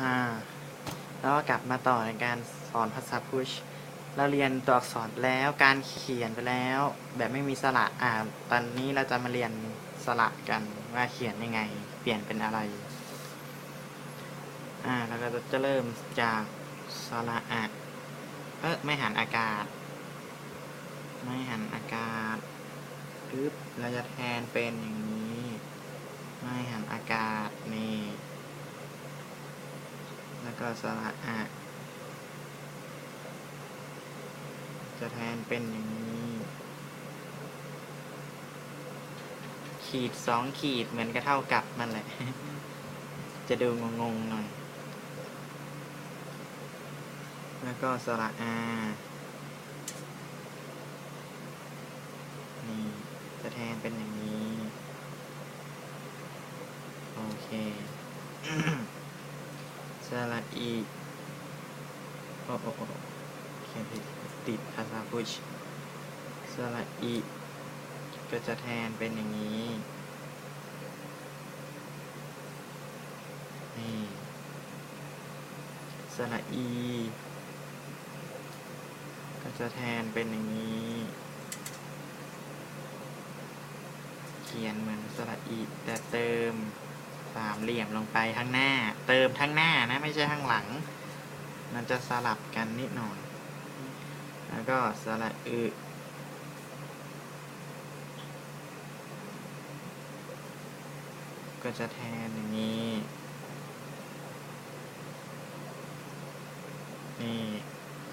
อ่า แล้วก็กลับมาต่อในการสอนภาษาพุช เราเรียนตัวอักษรแล้ว การเขียนไปแล้ว แบบไม่มีสระ อ่า ตอนนี้เราจะมาเรียนสระกันว่าเขียนยังไง เปลี่ยนเป็นอะไร อ่า เราก็จะเริ่มจากสระอะเออไม่หันอากาศ ไม่หันอากาศปึ๊บเราจะแทนเป็นอย่างนี้ ไม่หันอากาศนี่ แล้วก็สระอะจะแทนเป็นอย่างนี้ ขีดสองขีดเหมือนกับเท่ากับมันแหละ จะดูงงๆหน่อย แล้วก็สระอานี่จะแทนเป็นอย่างนี้ โอเค ระอีโอ้โอ้โอ้เขียนผิดติดภาษาพุชสระอีก็จะแทนเป็นอย่างนี้ นี่สระอี ก็จะแทนเป็นอย่างนี้ เขียนเหมือนสระอีแต่เติม สามเหลี่ยมลงไปข้างหน้า เติมทั้งหน้านะไม่ใช่ข้างหลัง มันจะสลับกันนิดหน่อย แล้วก็สระอึก็จะแทนอย่างนี้ นี่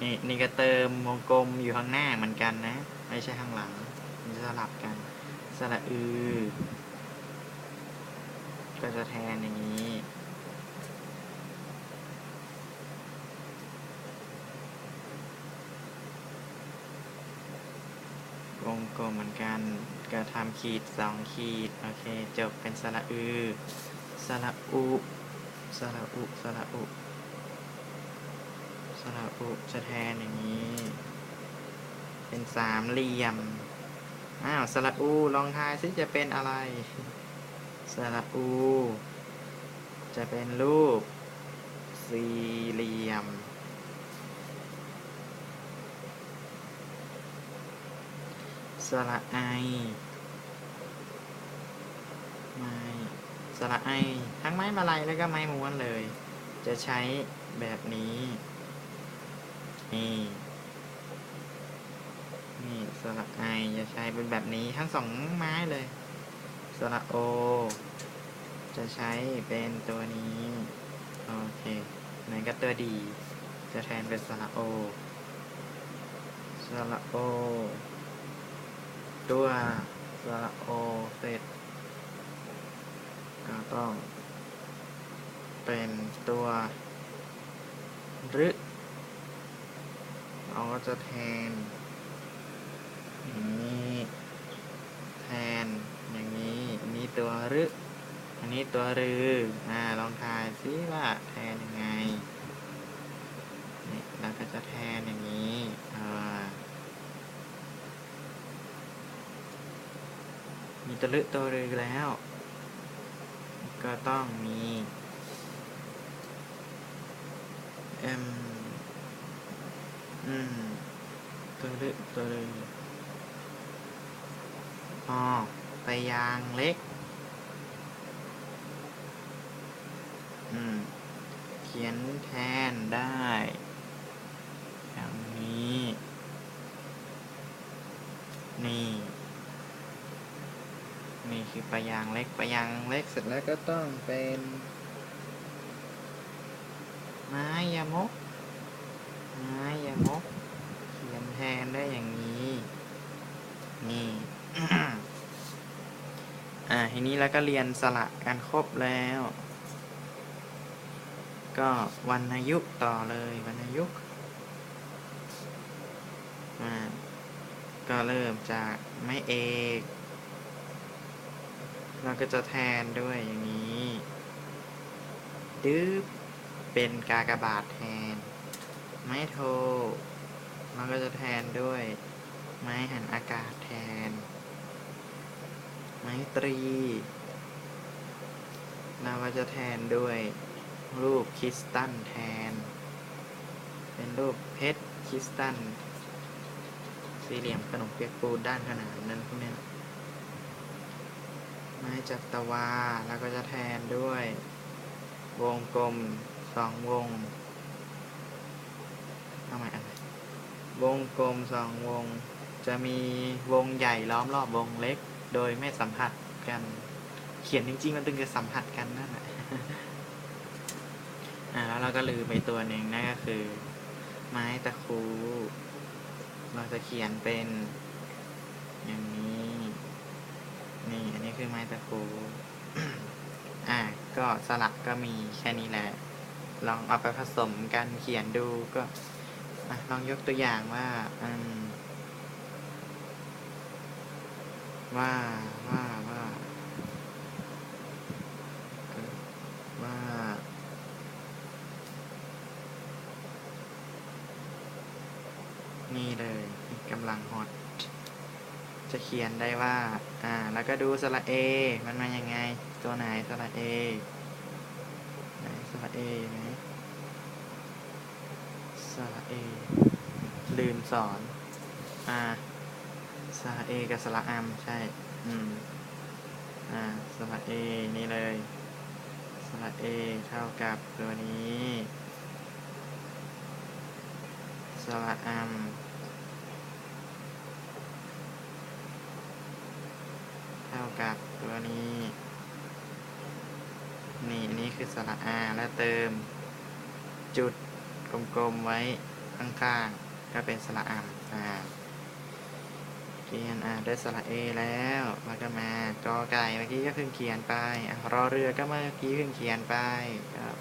นี่นี่ก็เติมวงกลมอยู่ข้างหน้าเหมือนกันนะ ไม่ใช่ข้างหลัง มันจะสลับกัน สระอือ ก็จะแทนอย่างนี้ วงกลมเหมือนกันก็ทำขีดสองขีด โอเค จบเป็นสระอือสระอุสระอุสระอุสระอุจะแทนอย่างนี้ เป็นสามเหลี่ยม อ้าวสระอูลองทายซิจะเป็นอะไร สระอู จะเป็นรูป สี่เหลี่ยม สระไอ ไม้ สระไอ ทั้งไม้มาลัยแล้วก็ไม้ม้วนเลย จะใช้แบบนี้ นี่ นี่สระไอ จะใช้เป็นแบบนี้ทั้งสองไม้เลย ระโอ จะใช้เป็นตัวนี้ โอเคไหมือนก็ตัวดี จะแทนเป็นสระโอ สระโอ ตัวสระโอเสร็จ ก็ต้อง เป็นตัวรึเราก็จะแทน อย่างนี้แทนอย่างนี้อันนี้ ตัวรึอันนี้ตัวรืออ่าลองทายซิว่าแทนยังไงนี่เราก็จะแทนอย่างนี้อ่ามีตัวรึตัวรือแล้ว ก็ต้องมีเอ็มอืมตัวรึตัวรืออ๋อไปยางเล็ก อืม เขียนแทนได้ อย่างนี้ นี่ นี่คือไปยางเล็กไปยางเล็กเสร็จแล้วก็ต้องเป็น ไม้ยามก ไม้ยามก เขียนแทนได้อย่างนี้ นี่อ่าทีนี้แล้วก็เรียนสระกันครบแล้ว ก็วรรณยุกต่อเลยวรรณยุกก็เริ่มจากไม้เอกเราก็จะแทนด้วยอย่างนี้ดื๊บเป็นกากบาทแทน ไม้โทเราก็จะแทนด้วย ไม้หันอากาศแทน ไม้ตรีเราก็จะแทนด้วย รูปคริสตัลแทน เป็นรูปเพชรคริสตัลสี่เหลี่ยมขนมเปียกปูด้านขนานนั่นพวกนี้ไม้จัตวาแล้วก็จะแทนด้วย วงกลมสองวงเอาใหม่อะไรวงกลมสองวง จะมีวงใหญ่ล้อมรอบวงเล็ก โดยไม่สัมผัสกัน เขียนจริงๆมันตึงจะสัมผัสกันนั่นแหละ อ่าแล้วเราก็ลืมไปตัวหนึ่งนั่นก็คือ ไม้ตะคูเราจะเขียนเป็น อย่างนี้ นี่อันนี้คือไม้ตะคูอ่าก็สลักก็มีแค่นี้แหละ ลองเอาไปผสมกันเขียนดูก็ลองยกตัวอย่างว่าว่าว่าว่าเอ่อว่า นี่เลยกำลังฮอต จะเขียนได้ว่า อ่า แล้วก็ดูสระเอ มันมายังไง ตัวไหนสระเอ ไหนสระเอไหมสระเอ ลืมสอน อ่า สระเอกับสระอัมใช่ อืม อ่า สระเอ นี่เลย สระเอเท่ากับตัวนี้ สระอัม เท่ากับตัวนี้ นี่อันนี้คือสระอาแล้วเติม จุดกลมๆไว้ข้างๆ ก็เป็นสระอาอ่าเขียนอ่าได้สระเอแล้วแล้วก็มากอไก่เมื่อกี้ก็เพิ่งเขียนไปรอเรือก็เมื่อกี้เพิ่งเขียนไปครับ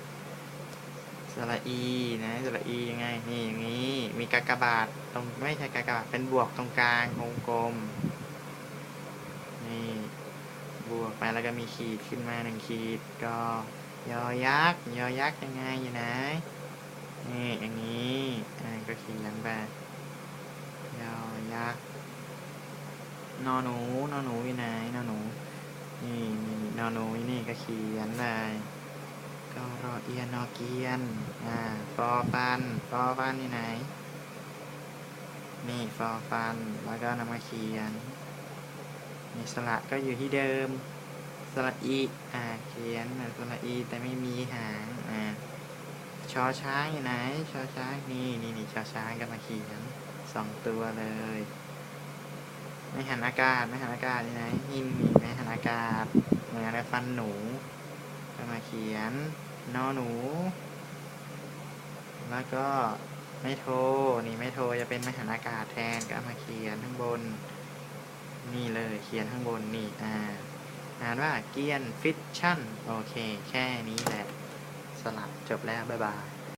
สระอีนะสระอียังไงนี่อย่างนี้มีกากบาทตรงไม่ใช่กากบาทเป็นบวกตรงกลางวงกลม นี่ บวกไปแล้วก็มีขีดขึ้นมาหนึ่งขีด ก็ยอยักษ์ยอยักษ์ยังไงอยู่ไหนนี่อย่างนี้อ่าก็เขียนไปยอยักษ์นอหนูนอหนูอยู่ไหนนอหนูนี่นี่นอหนูนี่ก็เขียนไปก็รอเอียนนอเกียนอ่าฟอฟันฟอฟันอยู่ไหนนี่ฟอฟัน แล้วก็นำมาเขียน นี่สระก็อยู่ที่เดิม สระอีอ่าเขียนเหมือนสระอีแต่ไม่มีหางอ่าชอช้างอยู่ไหนชอช้างนี่นี่นี่ชอช้างก็มาเขียนสองตัวเลย ไม่หันอากาศไม่หันอากาศอยู่ไหนนี่มีไม่หันอากาศเหมือนอะไรฟันหนูก็มาเขียนนอหนู แล้วก็ไม่โทนี่ไม่โทจะเป็นไม่หันอากาศแทนก็มาเขียนข้างบน นี่เลยเขียนข้างบนนี่อ่าอ่านว่าเกียนฟิชชั่นโอเค แค่นี้แหละ สลับจบแล้ว บ๊ายบาย